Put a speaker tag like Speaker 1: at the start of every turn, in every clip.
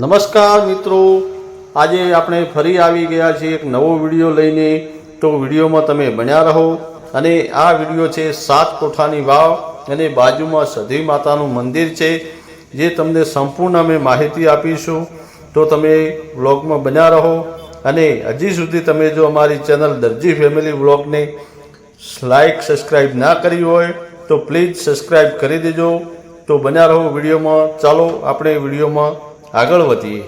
Speaker 1: નમસ્કાર મિત્રો. આજે આપણે ફરી આવી ગયા છીએ એક નવો વીડિયો લઈને. તો વિડીયોમાં તમે બન્યા રહો. અને આ વીડિયો છે સાત કોઠાની વાવ અને બાજુમાં સધી માતાનું મંદિર છે, જે તમને સંપૂર્ણ અમે માહિતી આપીશું. તો તમે વ્લોગમાં બન્યા રહો. અને હજી સુધી તમે જો અમારી ચેનલ દરજી ફેમિલી વ્લોગને લાઇક સબસ્ક્રાઈબ ના કરી હોય, તો પ્લીઝ સબસ્ક્રાઈબ કરી દેજો. તો બન્યા રહો વિડીયોમાં. ચાલો આપણે વિડીયોમાં આગળ વધીએ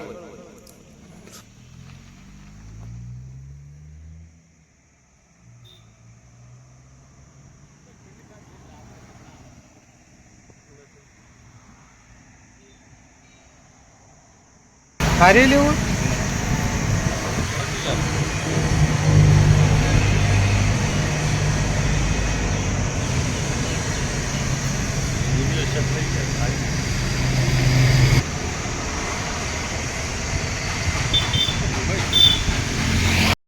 Speaker 2: હારી લેવું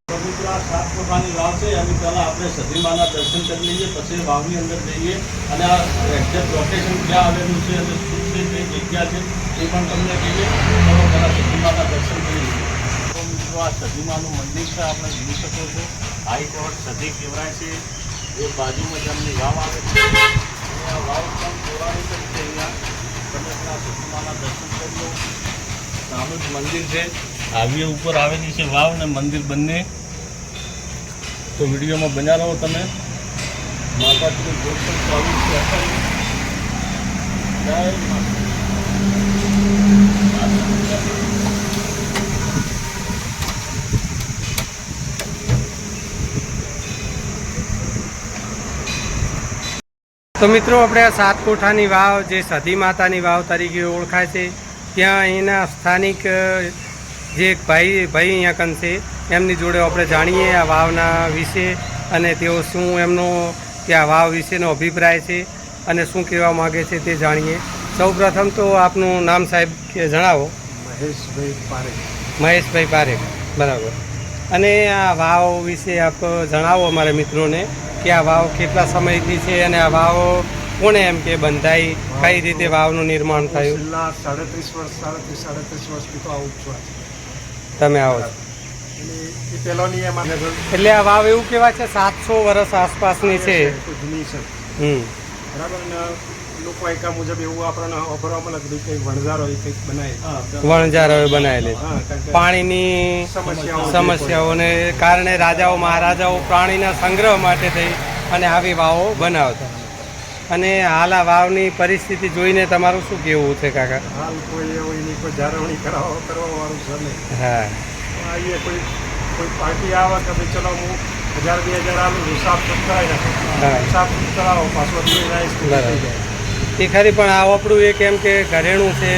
Speaker 1: તો મિત્રો આ સાત કોઠાની વાવ છે એની પહેલાં આપણે સધીમાના દર્શન કરી લઈએ, પછી વાવની અંદર જઈએ. અને આ એક્ઝેક્ટ લોકેશન ક્યાં આવેલું છે અને શું છે તે જગ્યા છે, એ પણ તમને કહીએ. ચલો પહેલાં સધીમાના દર્શન કરી લઈએ. તો મિત્રો, આ સધીમાનું મંદિર છે, આપણે જોઈ શકો છો. હાઈકોર્ટ સધી કહેવાય છે. એ બાજુમાં જમની વાવ આવે છે. આ વાવ પણ જોવાની છે અહીંયા તમે ત્યાં સધીમાના દર્શન કરી લો. જ મંદિર છે. હાઈવે ઉપર આવેલી છે વાવ ને મંદિર બંને. તો વિડીયોમાં બન્યા રહો તમે.
Speaker 2: તો મિત્રો, આપણે આ સાત કોઠાની વાવ, જે સધી માતાની વાવ તરીકે ઓળખાય છે, ત્યાં અહીંના સ્થાનિક જે ભાઈ ભાઈ અહીંયા કન છે એમની જોડે આપણે જાણીએ આ વાવના વિશે અને તેઓ શું એમનો ત્યાં વાવ વિશેનો અભિપ્રાય છે અને શું કહેવા માગે છે તે જાણીએ. સૌપ્રથમ તો આપનું નામ સાહેબ કે જણાવો.
Speaker 3: મહેશભાઈ પારેખ.
Speaker 2: મહેશભાઈ પારેખ બરાબર. અને આ વાવ વિશે આપ જણાવો અમારા મિત્રોને કે આ વાવ કેટલા સમયથી છે અને આ વાવ કોણે એમ કે બંધાઈ કઈ રીતે વાવનું નિર્માણ થયું?
Speaker 3: છેલ્લા સાડત્રીસ વર્ષ સાડત્રીસ સાડત્રીસ વર્ષથી તો આવું છું.
Speaker 2: તમે આવો છો.
Speaker 3: એટલે એ પહેલોની
Speaker 2: એટલે આ વાવ એવું કેવા છે સાતસો વર્ષ આસપાસની છે.
Speaker 3: જૂની છે.
Speaker 2: હમ.
Speaker 3: બરાબર? લોકો એકા મુજબ એવું આપણને વાપરવામાં નથી કંઈક વણઝાર હોય કંઈક બનાવે.
Speaker 1: હા,
Speaker 2: વણઝારોએ બનાવેલી.
Speaker 3: હા
Speaker 2: પાણીની
Speaker 3: સમસ્યાઓ.
Speaker 2: સમસ્યાઓને કારણે રાજાઓ મહારાજાઓ પ્રાણીના સંગ્રહ માટે થઈ અને આવી વાવો બનાવતા. અને હાલ આ વાવની પરિસ્થિતિ જોઈને તમારું શું કેવું છે કાકા?
Speaker 3: હાલ કોઈ એવું એની કોઈ જાળવણી કરાવવા કરવા વાળું છે નહીં.
Speaker 2: હા.
Speaker 3: આવીએ કોઈ કોઈ પાર્ટી આવે કે ભાઈ ચલો હું હજાર બે હજાર આવું હિસાબ ચૂક કરાવી નાખું હિસાબ ચૂક કરાવો પાછો
Speaker 2: એ ખરી પણ આ આપણું એક એમ કે ઘરેણું છે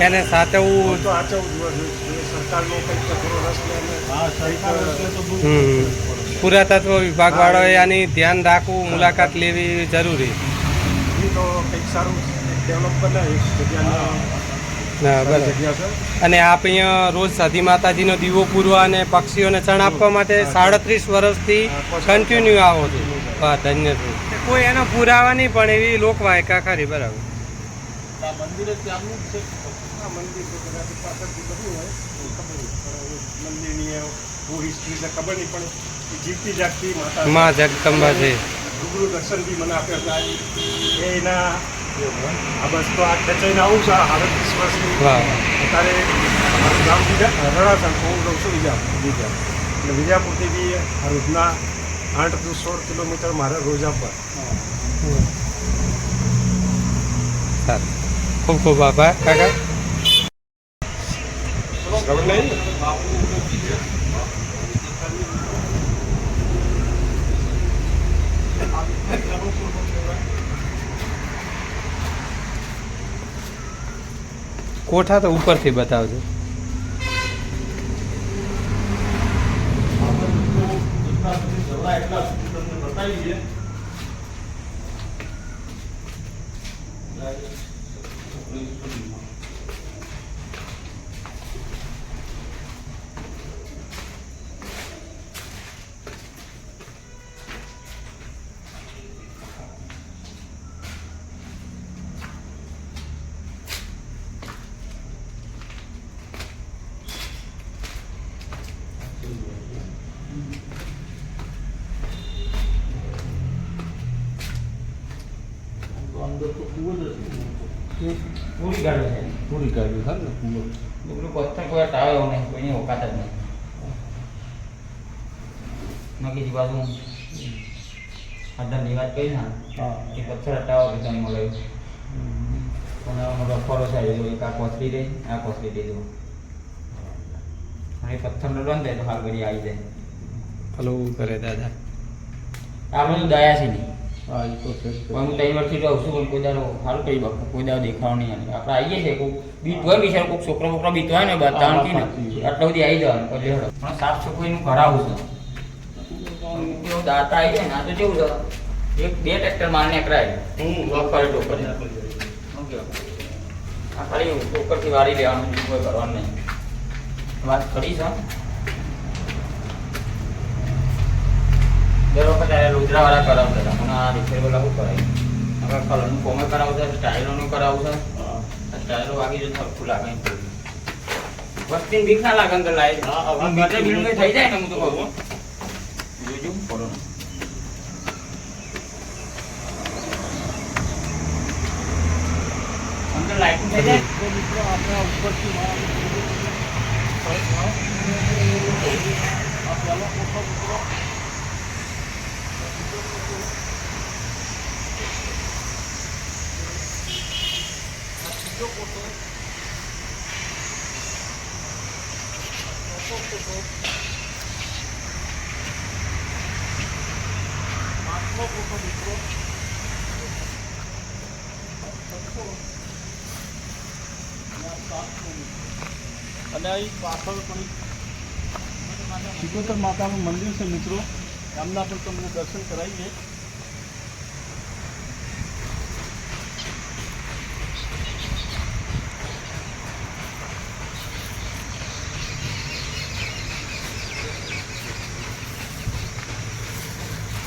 Speaker 2: એને સાચવવું
Speaker 3: તો આચવું જોઈએ સરકારનો કંઈક તો થોડો રસ લે
Speaker 1: પુરાતત્વ વિભાગ તો
Speaker 2: વિભાગવાળાએ આની ધ્યાન રાખવું મુલાકાત લેવી જરૂરી.
Speaker 3: એ તો કંઈક સારું ડેવલપ કરે એક જગ્યાના
Speaker 2: હા બરાબર
Speaker 3: જગ્યા છે
Speaker 2: અને આપ અહીંયા રોજ સાધી માતાજીનો દીવો પૂરવા અને પક્ષીઓને ચણ આપવા માટે સાડત્રીસ વર્ષથી કન્ટિન્યુ આવો છો. વાહ ધન્ય કોઈ એનો પુરાવા નહીં પણ એવી લોકવાયકા ખરી બરાબર. માં જગદંબા છે.
Speaker 3: રૂબરૂ દર્શન બી મને આપ્યા હતા. એના આ બસ તો આ ખેંચાઈને આવું છું આડત્રીસ વર્ષની. અત્યારે ગામ બીજા રડાસણ તો હું રહું છું વિજાપુર બીજા એટલે વિજાપુરથી બી રોજના આઠથી સોળ કિલોમીટર મારે રોજ આપવા.
Speaker 2: સારું. ખૂબ ખૂબ આભાર કાકા.
Speaker 3: શ્રવણ નહીં?
Speaker 2: કોઠા તો ઉપરથી બતાવજો
Speaker 1: જેટલા તો અંદર તો કૂવો જ હશે
Speaker 4: પૂરી ગાડી છે.
Speaker 1: પૂરી કાઢી થાય ને? કૂવો
Speaker 4: પેલું પથ્થર કોઈ ટાળ્યો નહીં કોઈની ઓકાત જ નહીં. નકી બાજુ આધારની વાત કરી ને એ પથ્થર હટાવો કે તમે મળે પણ આ મોટો ફરો છે એક આ કોથળી દે આ કોથળી દે દો અને પથ્થર પથ્થરનો ડન થાય તો હાલ ઘડી આવી જાય.
Speaker 2: હલો કરે દાદા.
Speaker 4: આ બધું દયા છે નહીં.
Speaker 1: હા એ તો છે
Speaker 4: પણ હું ત્રણ વર્ષથી રહું છું પણ કોઈ દાડો સારું કરી બાપુ? કોઈ દાડો દેખાવ નહીં અને આપણે આવીએ છીએ કોઈ બીત હોય બિચારો કોઈ છોકરો બોકરા બીત હોય ને બાર
Speaker 1: હા,
Speaker 4: ને આટલા સુધી આવી જવાનું પછી હેડો. પણ સાફ સફાઈનું કરાવું છે. કેવું દાતા આવી જાય ને આ તો જેવું છે? એક બે ટ્રેક્ટર માર નીકળાય હું વખર ટોકર? આ ખાલી ટોકરથી વાળી લેવાનું કોઈ કરવાનું નહીં. વાત કરી છે? દર વખત રુદ્રા કરાવતા હતા પણ આ રિપેરવાળા વાળા શું કરાય હવે કલરનું કોમે કરાવતા સ્ટાઇલોનું કરાવતા સ્ટાઇલો વાગી જતો હરખું લાગે વસ્તી બીક ના લાગે અંદર લાય
Speaker 1: હા, હા,
Speaker 4: પણ થઈ જાય ને હું તો કહું જોજો કરો અંદર લાઇટિંગ થઈ જાય.
Speaker 1: મિત્રો આપણે ઉપરથી વાળ આ પહેલો કોઠો મિત્રો આ બીજો કોઠો ચોથો કોઠો પાંચમો કોઠો મિત્રો છઠ્ઠો અને અહીં પાછળ પણ સિકોતર માતાનું મંદિર છે મિત્રો. એમના પણ તમને દર્શન કરાવીએ.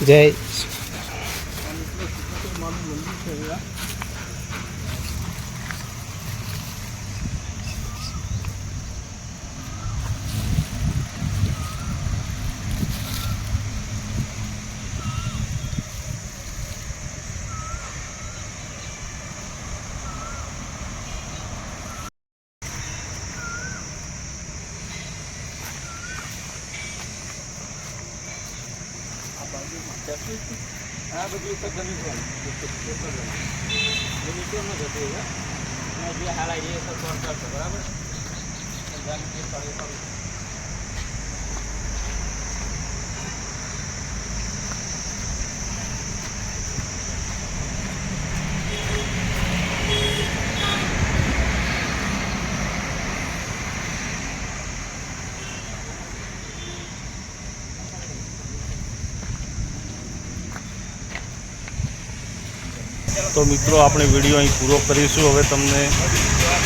Speaker 2: જય
Speaker 1: આ મિત્રો સિકોતર માનું મંદિર છે અહીંયા આ બધી ઉપર જમીન છે.
Speaker 4: એ નીચેનો જ હતો એ. અને જે હાલ એ સર બરાબર
Speaker 1: તો મિત્રો, આપણે વીડિયો અહીં પૂરો કરીશું. હવે તમને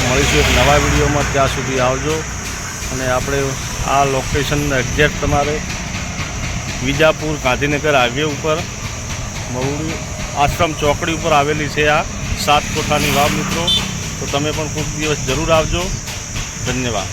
Speaker 1: મળીશું એક નવા વિડીયોમાં. ત્યાં સુધી આવજો. અને આપણે આ લોકેશન એક્ઝેક્ટ તમારે વિજાપુર ગાંધીનગર હાઈવે ઉપર, મહુડી આશ્રમ ચોકડી ઉપર આવેલી છે આ સાત કોઠાની વાવ મિત્રો. તો તમે પણ ખૂબ દિવસ જરૂર આવજો. ધન્યવાદ.